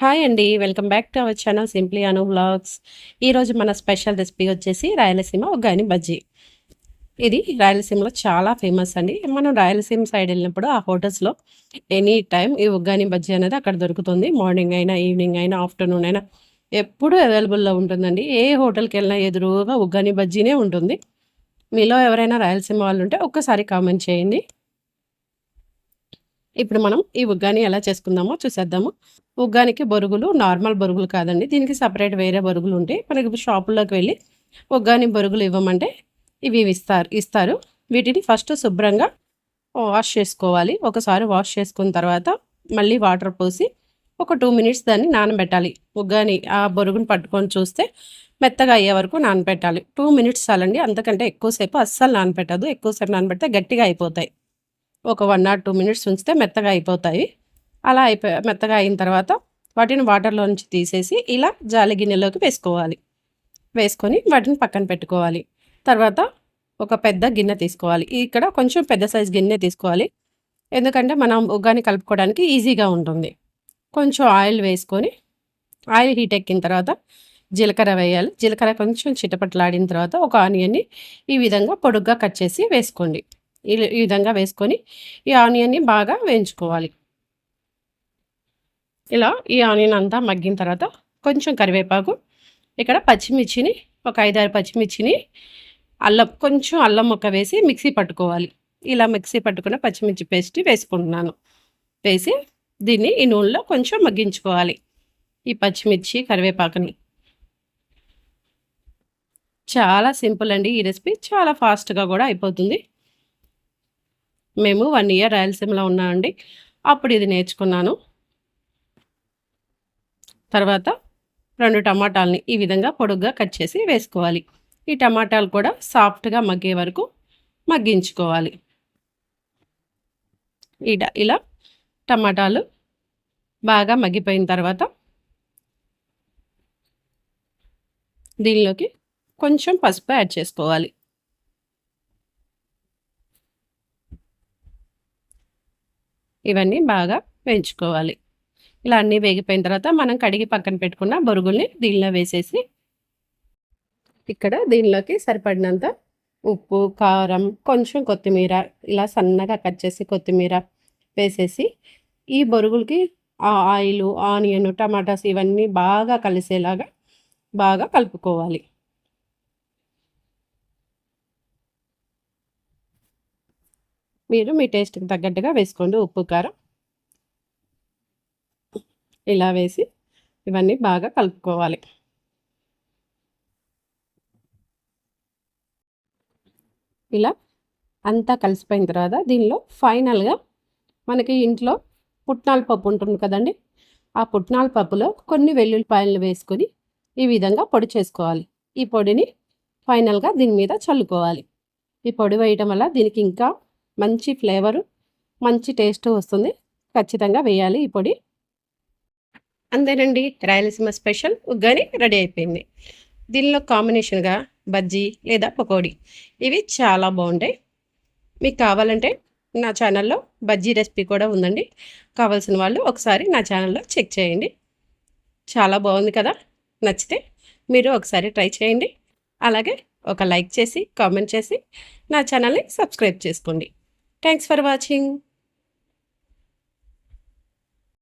Hi అండి. Welcome back to our channel simply Anu vlogs. ఈరోజు మన స్పెషల్ రెసిపీ వచ్చేసి రాయలసీమ ఒగ్గాని బజ్జీ. ఇది రాయలసీమలో చాలా ఫేమస్ అండి. మనం రాయలసీమ సైడ్ వెళ్ళినప్పుడు ఆ హోటల్స్‌లో ఎనీ టైం ఈ ఉగ్గాని బజ్జీ అనేది అక్కడ దొరుకుతుంది. మార్నింగ్ అయినా, ఈవినింగ్ అయినా, ఆఫ్టర్‌నూన్ అయినా ఎప్పుడూ అవైలబుల్‌లో ఉంటుందండి. ఏ హోటల్కి వెళ్ళినా ఎదురుగా ఒగ్గాని బజ్జీనే ఉంటుంది. మీలో ఎవరైనా రాయలసీమ వాళ్ళు ఉంటే ఒక్కసారి కామెంట్ చేయండి. ఇప్పుడు మనం ఈ ఉగ్గాని ఎలా చేసుకుందామో చూసేద్దాము. ఉగ్గానికి బొరుగులు నార్మల్ బొరుగులు కాదండి. దీనికి సపరేట్ వేరే బొరుగులుంటాయి. మనకి షాపుల్లోకి వెళ్ళి ఉగ్గాని బొరుగులు ఇవ్వమంటే ఇవి ఇస్తారు ఇస్తారు. వీటిని ఫస్ట్ శుభ్రంగా వాష్ చేసుకోవాలి. ఒకసారి వాష్ చేసుకున్న తర్వాత మళ్ళీ వాటర్ పోసి ఒక టూ మినిట్స్ దాన్ని నానబెట్టాలి. ఉగ్గాని ఆ బొరుగును పట్టుకొని చూస్తే మెత్తగా అయ్యే వరకు నానబెట్టాలి. టూ మినిట్స్ చాలండి. అంతకంటే ఎక్కువసేపు అస్సలు నానబెట్టదు ఎక్కువసేపు నానబెడితే గట్టిగా అయిపోతాయి. ఒక వన్ ఆర్ టూ మినిట్స్ ఉంచితే మెత్తగా అయిపోతాయి. అలా అయిపోయి మెత్తగా అయిన తర్వాత వాటిని వాటర్‌లో నుంచి తీసేసి ఇలా జాలి గిన్నెలోకి వేసుకోవాలి. వేసుకొని వాటిని పక్కన పెట్టుకోవాలి. తర్వాత ఒక పెద్ద గిన్నె తీసుకోవాలి. ఇక్కడ కొంచెం పెద్ద సైజ్ గిన్నె తీసుకోవాలి. ఎందుకంటే మనం ఉగ్గాని కలుపుకోవడానికి ఈజీగా ఉంటుంది. కొంచెం ఆయిల్ వేసుకొని ఆయిల్ హీట్ ఎక్కిన తర్వాత జీలకర్ర వేయాలి. జీలకర్ర కొంచెం చిటపటలాడిన తర్వాత ఒక ఆనియన్‌ని ఈ విధంగా పొడుగ్గా కట్ చేసి వేసుకోండి. ఈ విధంగా వేసుకొని ఈ ఆనియన్‌ని బాగా వేయించుకోవాలి. ఇలా ఈ ఆనియన్ అంతా మగ్గిన తర్వాత కొంచెం కరివేపాకు, ఇక్కడ పచ్చిమిర్చిని ఒక 5, 6 పచ్చిమిర్చిని అల్లం కొంచెం అల్లం ముక్క వేసి మిక్సీ పట్టుకోవాలి. ఇలా మిక్సీ పట్టుకున్న పచ్చిమిర్చి పేస్ట్ వేసుకుంటున్నాను. వేసి దీన్ని ఈ నూనెలో కొంచెం మగ్గించుకోవాలి. ఈ పచ్చిమిర్చి, కరివేపాకుని. చాలా సింపుల్ అండి ఈ రెసిపీ. చాలా ఫాస్ట్‌గా కూడా అయిపోతుంది. మేము వన్ ఇయర్ రాయలసీమలో ఉన్నామండి. అప్పుడు ఇది నేర్చుకున్నాను. తర్వాత రెండు టమాటాలని ఈ విధంగా పొడుగ్గా కట్ చేసి వేసుకోవాలి. ఈ టమాటాలు కూడా సాఫ్ట్‌గా మగ్గే వరకు మగ్గించుకోవాలి. ఇట ఇలా టమాటాలు బాగా మగ్గిపోయిన తర్వాత దీనిలోకి కొంచెం పసుపు యాడ్ చేసుకోవాలి. ఇవన్నీ బాగా వేయించుకోవాలి. ఇలా అన్నీ వేగిపోయిన తర్వాత మనం కడిగి పక్కన పెట్టుకున్న బొరుగుల్ని దీనిలో వేసేసి ఇక్కడ దీనిలోకి సరిపడినంత ఉప్పు, కారం, కొంచెం కొత్తిమీర ఇలా సన్నగా కట్ చేసి కొత్తిమీర వేసేసి ఈ బొరుగులకి ఆ ఆనియన్, టమాటాస్ ఇవన్నీ బాగా కలిసేలాగా బాగా కలుపుకోవాలి. మీరు మీ టేస్ట్‌కి తగ్గట్టుగా వేసుకోండి ఉప్పు, కారం. ఇలా వేసి ఇవన్నీ బాగా కలుపుకోవాలి. ఇలా అంతా కలిసిపోయిన తర్వాత దీనిలో ఫైనల్‌గా మనకి ఇంట్లో పుట్నాల పప్పు ఉంటుంది కదండీ! ఆ పుట్నాల పప్పులో కొన్ని వెల్లుల్లిపాయలను వేసుకొని ఈ విధంగా పొడి చేసుకోవాలి. ఈ పొడిని ఫైనల్‌గా దీని మీద చల్లుకోవాలి. ఈ పొడి వేయటం వల్ల దీనికి ఇంకా మంచి ఫ్లేవరు, మంచి టేస్ట్ వస్తుంది. ఖచ్చితంగా వేయాలి ఈ పొడి. అంతేనండి. రాయలసీమ స్పెషల్ ఉగ్గాని రెడీ అయిపోయింది. దీనిలో కాంబినేషన్‌గా బజ్జీ లేదా పకోడీ ఇవి చాలా బాగుంటాయి మీకు కావాలంటే నా ఛానల్‌లో బజ్జీ రెసిపీ కూడా ఉందండి. కావాల్సిన వాళ్ళు ఒకసారి నా ఛానల్‌లో చెక్ చేయండి. చాలా బాగుంది కదా! నచ్చితే మీరు ఒకసారి ట్రై చేయండి. అలాగే ఒక లైక్ చేసి, కామెంట్ చేసి నా ఛానల్‌ని సబ్స్క్రైబ్ చేసుకోండి. Thanks for watching.